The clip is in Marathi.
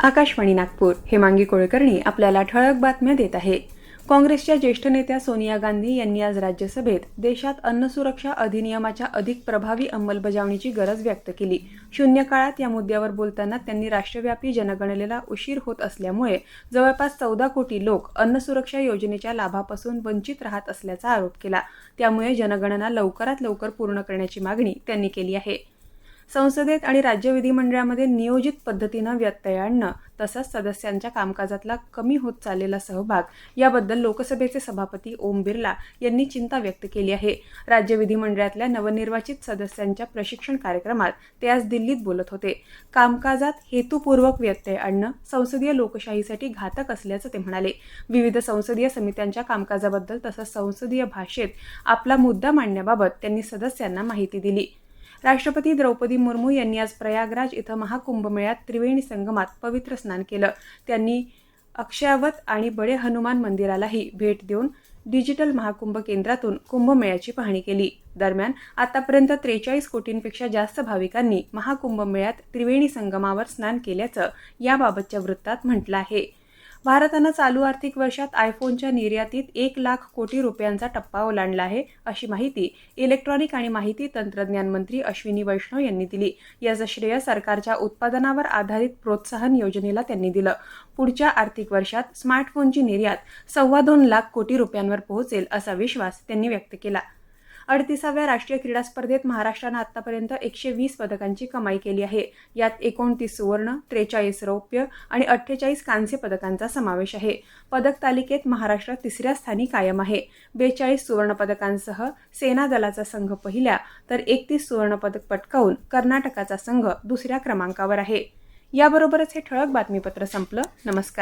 आकाशवाणी नागपूर. हेमांगी कुळकर्णी आपल्याला ठळक बातम्या देत आहे. काँग्रेसच्या ज्येष्ठ नेत्या सोनिया गांधी यांनी आज राज्यसभेत देशात अन्न सुरक्षा अधिनियमाच्या अधिक प्रभावी अंमलबजावणीची गरज व्यक्त केली. शून्य काळात या मुद्द्यावर बोलताना त्यांनी राष्ट्रव्यापी जनगणनेला उशीर होत असल्यामुळे जवळपास चौदा कोटी लोक अन्न सुरक्षा योजनेच्या लाभापासून वंचित राहत असल्याचा आरोप केला. त्यामुळे जनगणना लवकरात लवकर पूर्ण करण्याची मागणी त्यांनी केली आहे. संसदेत आणि राज्य विधिमंडळामध्ये नियोजित पद्धतीनं व्यत्यय आणणं तसंच सदस्यांच्या कामकाजातला कमी होत चाललेला सहभाग याबद्दल लोकसभेचे सभापती ओम बिर्ला यांनी चिंता व्यक्त केली आहे. राज्य विधिमंडळातल्या नवनिर्वाचित सदस्यांच्या प्रशिक्षण कार्यक्रमात ते आज दिल्लीत बोलत होते. कामकाजात हेतुपूर्वक व्यत्यय आणणं संसदीय लोकशाहीसाठी घातक असल्याचं ते म्हणाले. विविध संसदीय समित्यांच्या कामकाजाबद्दल तसंच संसदीय भाषेत आपला मुद्दा मांडण्याबाबत त्यांनी सदस्यांना माहिती दिली. राष्ट्रपती द्रौपदी मुर्मू यांनी आज प्रयागराज इथं महाकुंभमेळ्यात त्रिवेणी संगमात पवित्र स्नान केलं. त्यांनी अक्षयावत आणि बडे हनुमान मंदिरालाही भेट देऊन डिजिटल महाकुंभ केंद्रातून कुंभमेळ्याची पाहणी केली. दरम्यान आतापर्यंत त्रेचाळीस कोटींपेक्षा जास्त भाविकांनी महाकुंभमेळ्यात त्रिवेणी संगमावर स्नान केल्याचं याबाबतच्या वृत्तात म्हटलं आहे. भारतानं चालू आर्थिक वर्षात आयफोनच्या निर्यातीत एक लाख कोटी रुपयांचा टप्पा ओलांडला आहे अशी माहिती इलेक्ट्रॉनिक आणि माहिती तंत्रज्ञान मंत्री अश्विनी वैष्णव यांनी दिली. याचं श्रेय सरकारच्या उत्पादनावर आधारित प्रोत्साहन योजनेला त्यांनी दिलं. पुढच्या आर्थिक वर्षात स्मार्टफोनची निर्यात सव्वा दोन लाख कोटी रुपयांवर पोहोचेल असा विश्वास त्यांनी व्यक्त केला. अडतीसाव्या राष्ट्रीय क्रीडा स्पर्धेत महाराष्ट्रानं आतापर्यंत एकशे वीस पदकांची कमाई केली आहे. यात एकोणतीस सुवर्ण त्रेचाळीस रौप्य आणि अठ्ठेचाळीस कांस्य पदकांचा समावेश आहे. पदक तालिकेत महाराष्ट्र तिसऱ्या स्थानी कायम आहे. बेचाळीस सुवर्ण पदकांसह सेना दलाचा संघ पहिल्या तर एकतीस सुवर्ण पदक पटकावून कर्नाटकाचा संघ दुसऱ्या क्रमांकावर आहे. याबरोबरच हे ठळक बातमीपत्र संपलं. नमस्कार.